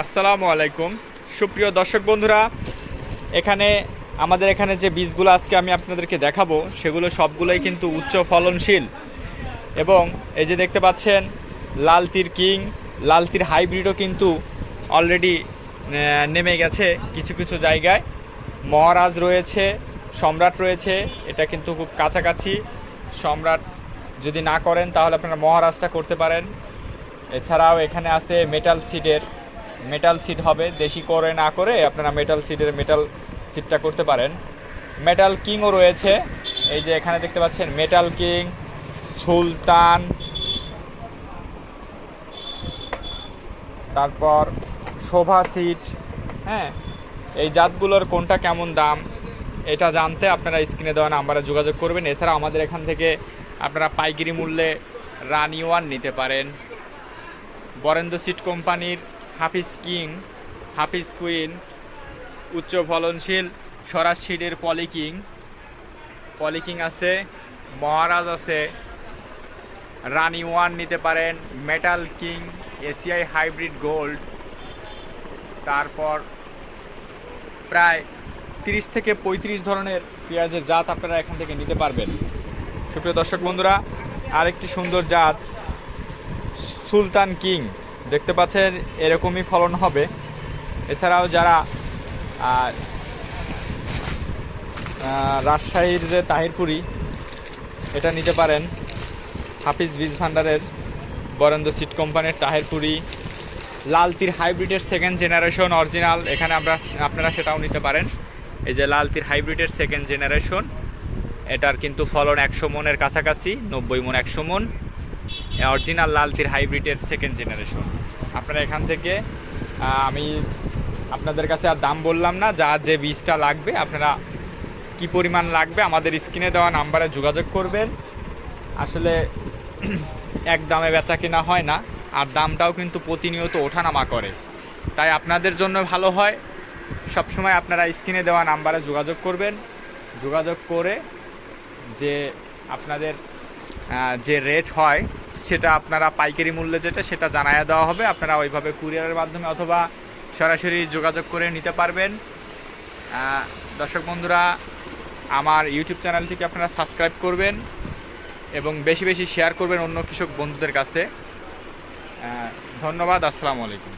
আসসালামু আলাইকুম। সুপ্রিয় দর্শক বন্ধুরা, এখানে আমাদের এখানে যে বীজগুলো আজকে আমি আপনাদেরকে দেখাবো, সেগুলো সবগুলোই কিন্তু উচ্চ ফলনশীল। এবং এই যে দেখতে পাচ্ছেন, লালতির কিং, লালতির হাইব্রিডও কিন্তু অলরেডি নেমে গেছে কিছু কিছু জায়গায়। মহারাজ রয়েছে, সম্রাট রয়েছে, এটা কিন্তু খুব কাছাকাছি। সম্রাট যদি না করেন, তাহলে আপনারা মহারাজটা করতে পারেন। এছাড়াও এখানে আছে মেটাল সিডের মেটাল সিট হবে, দেশি করে না করে আপনারা মেটাল সিটের মেটাল সিটটা করতে পারেন। মেটাল কিংও রয়েছে, এই যে এখানে দেখতে পাচ্ছেন মেটাল কিং সুলতান। তারপর শোভা সিট হ্যাঁ? এই জাতগুলোর কোনটা কেমন দাম, এটা জানতে আপনারা স্ক্রিনে দেওয়া নাম্বারে যোগাযোগ করবেন। এছাড়া আমাদের এখান থেকে আপনারা পাইকারি মূল্যে রানি ওয়ান নিতে পারেন। বরেন্দ্র সিট কোম্পানির হাফিজ কিং হাফিজ কুইন উচ্চ ফলনশীল স্বরাজ সিডের পলিকিং। পলিকিং আছে, মহারাজ আছে। রানি ওয়ান নিতে পারেন, metal king, ACI hybrid gold. তারপর প্রায় তিরিশ থেকে পঁয়ত্রিশ ধরনের পেঁয়াজের জাত আপনারা এখান থেকে নিতে পারবেন। সুপ্রিয় দর্শক বন্ধুরা, আরেকটি সুন্দর জাত, সুলতান কিং। দেখতে পাচ্ছেন, এরকমই ফলন হবে। এছাড়াও যারা রাজশাহীর যে তাহিরপুরি, এটা নিতে পারেন। হাফিজ বীজ ভান্ডারের বরেন্দ্র সিট কোম্পানির তাহিরপুরি। লাল তীর হাইব্রিডের সেকেন্ড জেনারেশন অরিজিনাল এখানে আমরা, আপনারা সেটাও নিতে পারেন। এই যে লাল তীর হাইব্রিডের সেকেন্ড জেনারেশন এটার কিন্তু ফলন একশো মনের কাছাকাছি, নব্বই মন একশো মন। অরিজিনাল লাল তীর হাইব্রিডের সেকেন্ড জেনারেশন আপনারা এখান থেকে আমি আপনাদের কাছে আর দাম বললাম না, যা যে বীজটা লাগবে, আপনারা কি পরিমাণ লাগবে, আমাদের স্ক্রিনে দেওয়া নাম্বারে যোগাযোগ করবেন। আসলে এক দামে বেচা কেনা হয় না, আর দামটাও কিন্তু প্রতিনিয়ত ওঠানামা করে। তাই আপনাদের জন্য ভালো হয়, সবসময় আপনারা স্ক্রিনে দেওয়া নাম্বারে যোগাযোগ করবেন। যোগাযোগ করে যে আপনাদের যে রেট হয় সেটা আপনারা পাইকারি মূল্যে যেটা সেটা জানায় দেওয়া হবে। আপনারা ওইভাবে কুরিয়ারের মাধ্যমে অথবা সরাসরি যোগাযোগ করে নিতে পারবেন। দর্শক বন্ধুরা, আমার ইউটিউব চ্যানেলটিকে আপনারা সাবস্ক্রাইব করবেন এবং বেশি বেশি শেয়ার করবেন অন্য কৃষক বন্ধুদের কাছে। ধন্যবাদ, আসসালামু আলাইকুম।